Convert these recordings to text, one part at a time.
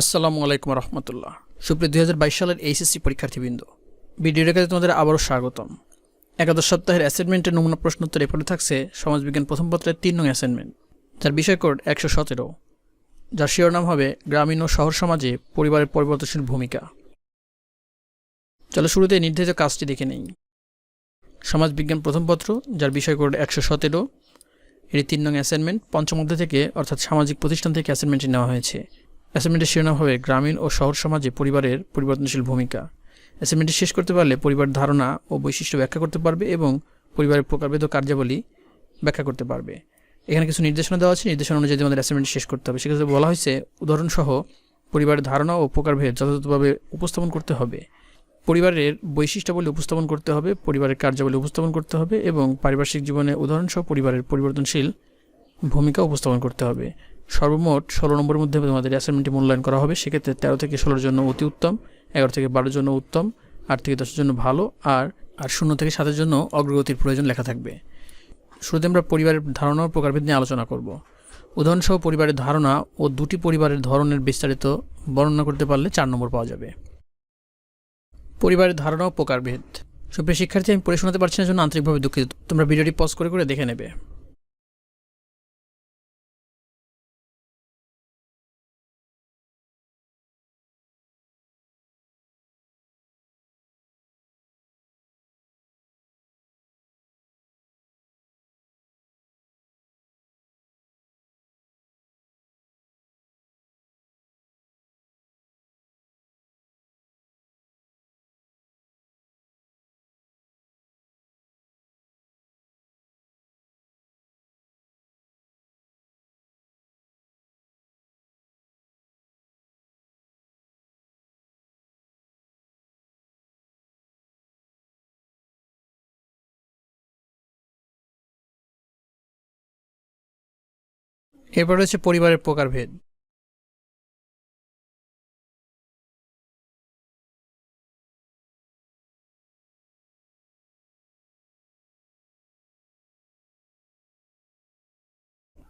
আসসালামু আলাইকুম রহমতুল্লাহ। সুপ্রিয় দুই হাজার বাইশ সালের এইচএসসি পরীক্ষার্থীবৃন্দ, ভিডিওর কাছে তোমাদের আবারও স্বাগতম। একাদশ সপ্তাহের অ্যাসাইনমেন্টের নমুনা প্রশ্নোত্তর এরপরে থাকছে সমাজবিজ্ঞান প্রথম পত্রের তিন নং অ্যাসাইনমেন্ট যার বিষয় কোড একশো সতেরো, যার শিরোনাম হবে গ্রামীণ ও শহর সমাজে পরিবারের পরিবর্তনশীল ভূমিকা। চলো শুরুতে নির্ধারিত কাজটি দেখে নেই। সমাজবিজ্ঞান প্রথম পত্র, যার বিষয় কোড একশো সতেরো এটি তিন নং অ্যাসাইনমেন্ট পঞ্চম অধ্যায় থেকে, অর্থাৎ সামাজিক প্রতিষ্ঠান থেকে অ্যাসাইনমেন্টটি নেওয়া হয়েছে। অ্যাসাইনমেন্টের শিরোনাম হবে গ্রামীণ ও শহর সমাজে পরিবারের পরিবর্তনশীল ভূমিকা। অ্যাসাইনমেন্টটি শেষ করতে পারলে পরিবার ধারণা ও বৈশিষ্ট্য ব্যাখ্যা করতে পারবে এবং পরিবারের প্রকারভেদ ও কার্যাবলী ব্যাখ্যা করতে পারবে। এখানে কিছু নির্দেশনা দেওয়া আছে। নির্দেশনা অনুযায়ী আমাদের অ্যাসাইনমেন্ট শেষ করতে হবে। সেক্ষেত্রে বলা হয়েছে, উদাহরণসহ পরিবারের ধারণা ও প্রকারভেদ যথাযথভাবে উপস্থাপন করতে হবে। পরিবারের বৈশিষ্ট্যাবলী উপস্থাপন করতে হবে, পরিবারের কার্যাবলী উপস্থাপন করতে হবে এবং পারিপার্শ্বিক জীবনে উদাহরণসহ পরিবারের পরিবর্তনশীল ভূমিকা উপস্থাপন করতে হবে। সর্বমোট ষোলো নম্বরের মধ্যে তোমাদের অ্যাসাইনমেন্টটি মূল্যায়ন করা হবে। সেক্ষেত্রে তেরো থেকে ষোলোর জন্য অতি উত্তম, এগারো থেকে বারোর জন্য উত্তম, আট থেকে দশের জন্য ভালো, আর আর শূন্য থেকে সাতের জন্য অগ্রগতির প্রয়োজন লেখা থাকবে। শুরুতে আমরা পরিবারের ধারণা ও প্রকারভেদ নিয়ে আলোচনা করব। উদাহরণসহ পরিবারের ধারণা ও দুটি পরিবারের ধরনের বিস্তারিত বর্ণনা করতে পারলে চার নম্বর পাওয়া যাবে। পরিবারের ধারণা ও প্রকারভেদ। সুপ্রিয় শিক্ষার্থী, আমি পড়ে শোনাতে পারছি না জন্য আন্তরিকভাবে দুঃখিত। তোমরা ভিডিওটি পজ করে করে দেখে নেবে। এরপর রয়েছে পরিবারের প্রকারভেদ।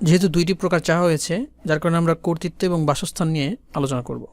যেহেতু দুইটি প্রকার চাওয়া হয়েছে, যার কারণে আমরা কর্তৃত্ব এবং বাসস্থান নিয়ে আলোচনা করব।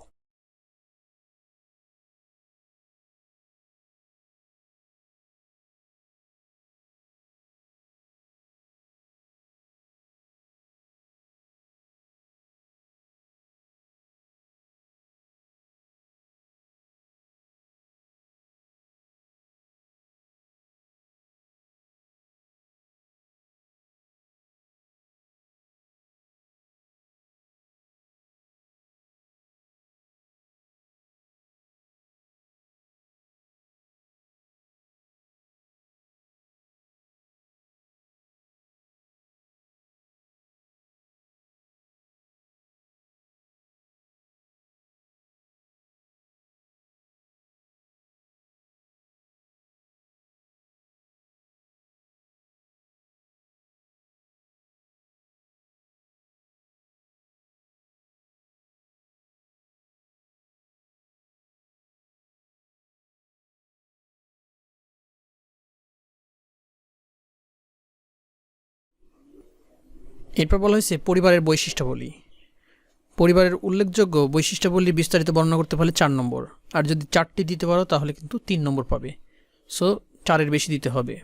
এরপর বলা হয়েছে পরিবারের বৈশিষ্ট্যাবলী। পরিবারের উল্লেখযোগ্য বৈশিষ্ট্যাবলী বিস্তারিত বর্ণনা করতে পারলে চার নম্বর। আর যদি চারটি দিতে পারো, তাহলে কিন্তু তিন নম্বর পাবে। সো, চারের বেশি দিতে হবে।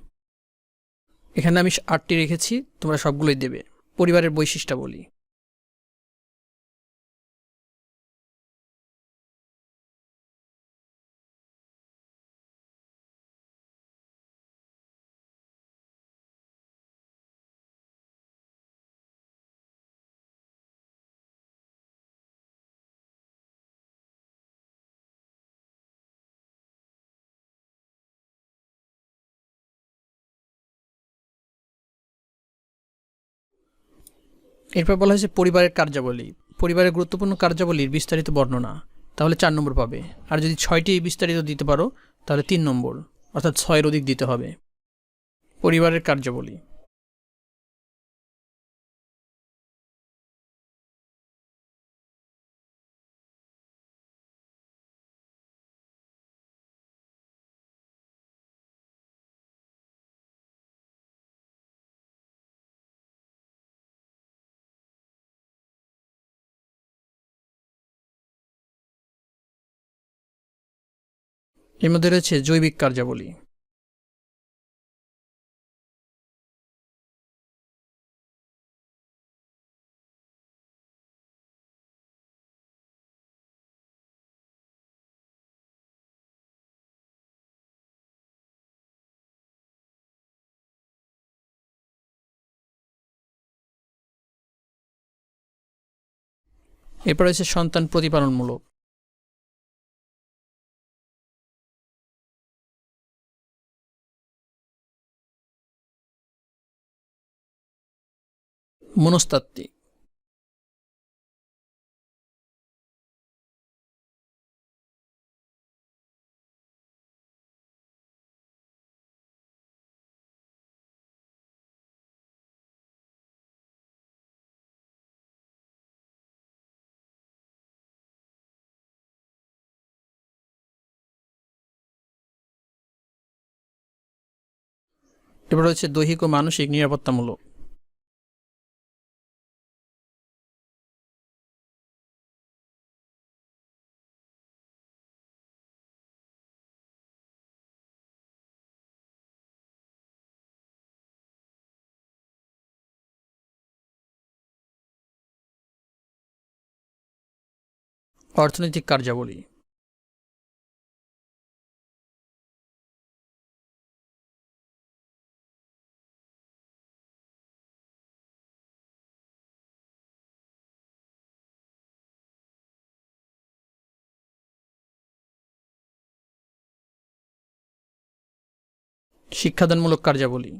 এখানে আমি আটটি রেখেছি, তোমরা সবগুলোই দেবে। পরিবারের বৈশিষ্ট্যাবলী। এরপর বলা হয়েছে পরিবারের কার্যাবলী। পরিবারের গুরুত্বপূর্ণ কার্যাবলীর বিস্তারিত বর্ণনা, তাহলে চার নম্বর পাবে। আর যদি ছয়টি বিস্তারিত দিতে পারো, তাহলে তিন নম্বর, অর্থাৎ ছয়ের অধিক দিতে হবে। পরিবারের কার্যাবলী। এর মধ্যে রয়েছে জৈবিক কার্যাবলী। এরপর রয়েছে সন্তান প্রতিপালনমূলক। মনস্তাত্ত্বিক। এরপর রয়েছে দৈহিক ও মানসিক নিরাপত্তামূলক। অর্থনৈতিক কার্যাবলী। শিক্ষাদানমূলক কার্যাবলী।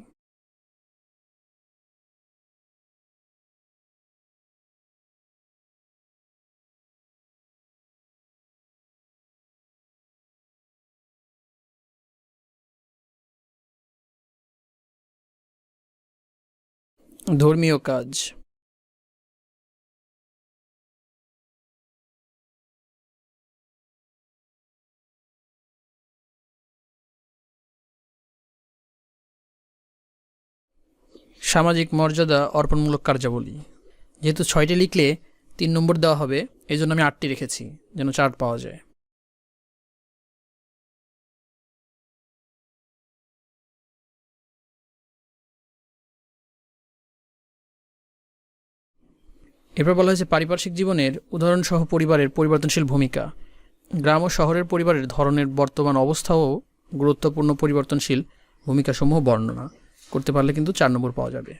ধর্মীয় কাজ। সামাজিক মর্যাদা অর্পণমূলক কার্যাবলী। যেহেতু ছয়টি লিখলে তিন নম্বর দেওয়া হবে এই জন্য আমি আটটি রেখেছি, যেন চার পাওয়া যায়। এরপর বলা হয়েছে, পারিপার্শ্বিক জীবনের উদাহরণসহ পরিবারের পরিবর্তনশীল ভূমিকা। গ্রাম ও শহরের পরিবারের ধরনের বর্তমান অবস্থাও গুরুত্বপূর্ণ পরিবর্তনশীল ভূমিকাসমূহ বর্ণনা। করতে পারলে কিন্তু চার নম্বর পাওয়া যাবে।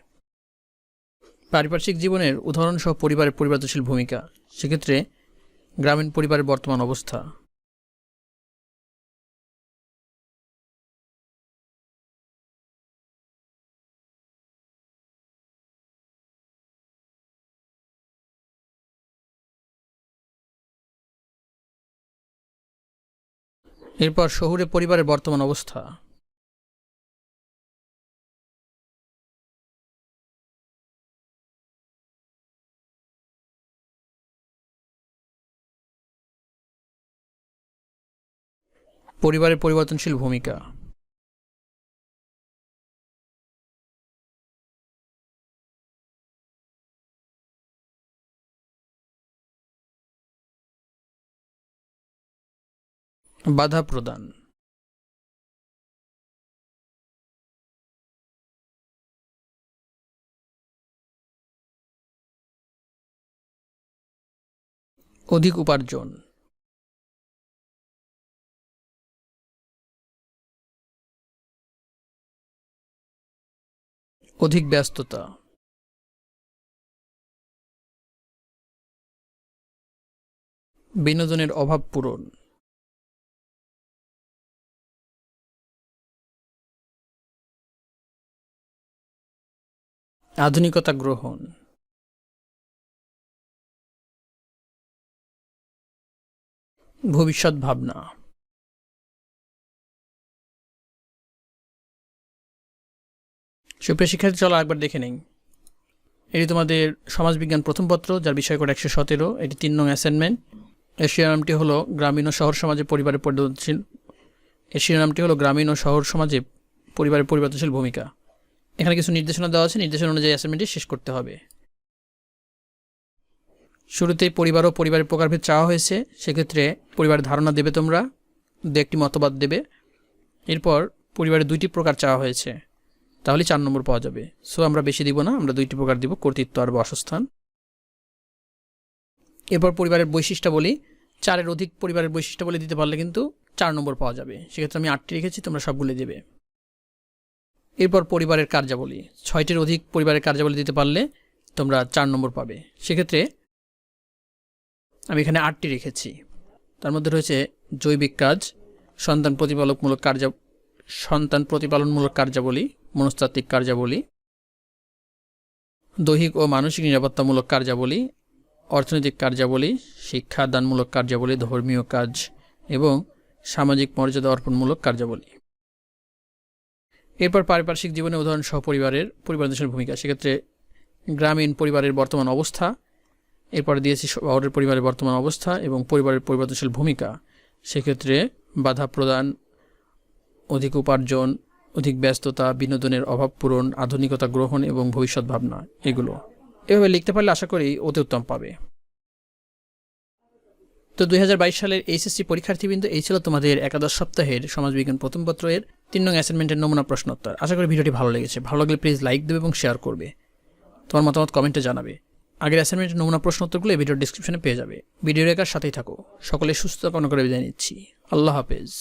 পারিপার্শ্বিক জীবনের উদাহরণসহ পরিবারের পরিবর্তনশীল ভূমিকা। সেক্ষেত্রে গ্রামীণ পরিবারের বর্তমান অবস্থা। এরপর শহুরে পরিবারের বর্তমান অবস্থা। পরিবারের পরিবর্তনশীল ভূমিকা। বাধা প্রদান। অধিক উপার্জন। অধিক ব্যস্ততা। বিনোদনের অভাব পূরণ। আধুনিকতা গ্রহণ ভবিষ্যৎ ভাবনা। সুপ্রিয় শিক্ষার্থী, চলো একবার দেখে নেই। এটি তোমাদের সমাজবিজ্ঞান প্রথম পত্র, যার বিষয় করে একশো সতেরো। এটি তিন নং অ্যাসাইনমেন্ট। এর শিরোনামটি হলো, গ্রামীণ ও শহর সমাজে পরিবারের পরিবর্তনশীল। এর শিরোনামটি হলো, গ্রামীণ ও শহর সমাজে পরিবারের পরিবর্তনশীল ভূমিকা। এখানে কিছু নির্দেশনা দেওয়া আছে। নির্দেশনা অনুযায়ী অ্যাসাইনমেন্টটি শেষ করতে হবে। শুরুতে পরিবার ও পরিবারের প্রকারভেদ চাওয়া হয়েছে। সেক্ষেত্রে পরিবারের ধারণা দেবে তোমরা, দু একটি মতবাদ দেবে। এরপর পরিবারে দুইটি প্রকার চাওয়া হয়েছে। তাহলে চার নম্বর পাওয়া যাবে। সো আমরা বেশি দিব না, আমরা দুইটি প্রকার দিব, কর্তৃত্ব আর বাসস্থান। এরপর পরিবারের বৈশিষ্ট্য বলি। চারের অধিক পরিবারের বৈশিষ্ট্য বলে দিতে পারলে কিন্তু চার নম্বর পাওয়া যাবে। সেক্ষেত্রে আমি আটটি রেখেছি, তোমরা সবগুলো দেবে। এরপর পরিবারের কার্যাবলী। ছয়টির অধিক পরিবারের কার্যাবলী দিতে পারলে তোমরা চার নম্বর পাবে। সেক্ষেত্রে আমি এখানে আটটি রেখেছি। তার মধ্যে রয়েছে জৈবিক কাজ, সন্তান প্রতিপালকমূলক কার্য, সন্তান প্রতিপালনমূলক কার্যাবলী, মনস্তাত্ত্বিক কার্যাবলী, দৈহিক ও মানসিক নিরাপত্তামূলক কার্যাবলী, অর্থনৈতিক কার্যাবলী, শিক্ষাদানমূলক কার্যাবলী, ধর্মীয় কাজ এবং সামাজিক মর্যাদা অর্পণমূলক কার্যাবলী। এরপর পারিপার্শ্বিক জীবনে উদাহরণ সহ পরিবারের পরিবর্তনশীল ভূমিকা। সেক্ষেত্রে গ্রামীণ পরিবারের বর্তমান অবস্থা, এরপরে দিয়েছি শহরের পরিবারের বর্তমান অবস্থা এবং পরিবারের পরিবর্তনশীল ভূমিকা। সেক্ষেত্রে বাধা প্রদান, অধিক উপার্জন, অধিক ব্যস্ততা, বিনোদনের অভাব পূরণ, আধুনিকতা গ্রহণ এবং ভবিষ্যৎ ভাবনা, এগুলো। এভাবে লিখতে পারলে আশা করি অতি উত্তম পাবে। তো দুই হাজার বাইশ সালের এইচএসসি পরীক্ষার্থীবৃন্দ, এই ছিল তোমাদের একাদশ সপ্তাহের সমাজবিজ্ঞান প্রথম পত্রের তিন নং অ্যাসাইনমেন্টের নমুনা প্রশ্নোত্তর। আশা করি ভিডিওটি ভালো লেগেছে। ভালো লাগলে প্লিজ লাইক দেবে এবং শেয়ার করবে। তোমার মতামত কমেন্টে জানাবে। আগের অ্যাসাইনমেন্টের নমুনা প্রশ্নোত্তরগুলো ভিডিওর ডিসক্রিপশনে পেয়ে যাবে। ভিডিও রেখার সাথেই থাকো। সকলে সুস্থ কামনা করে বিদায় নিচ্ছি। আল্লাহ হাফেজ।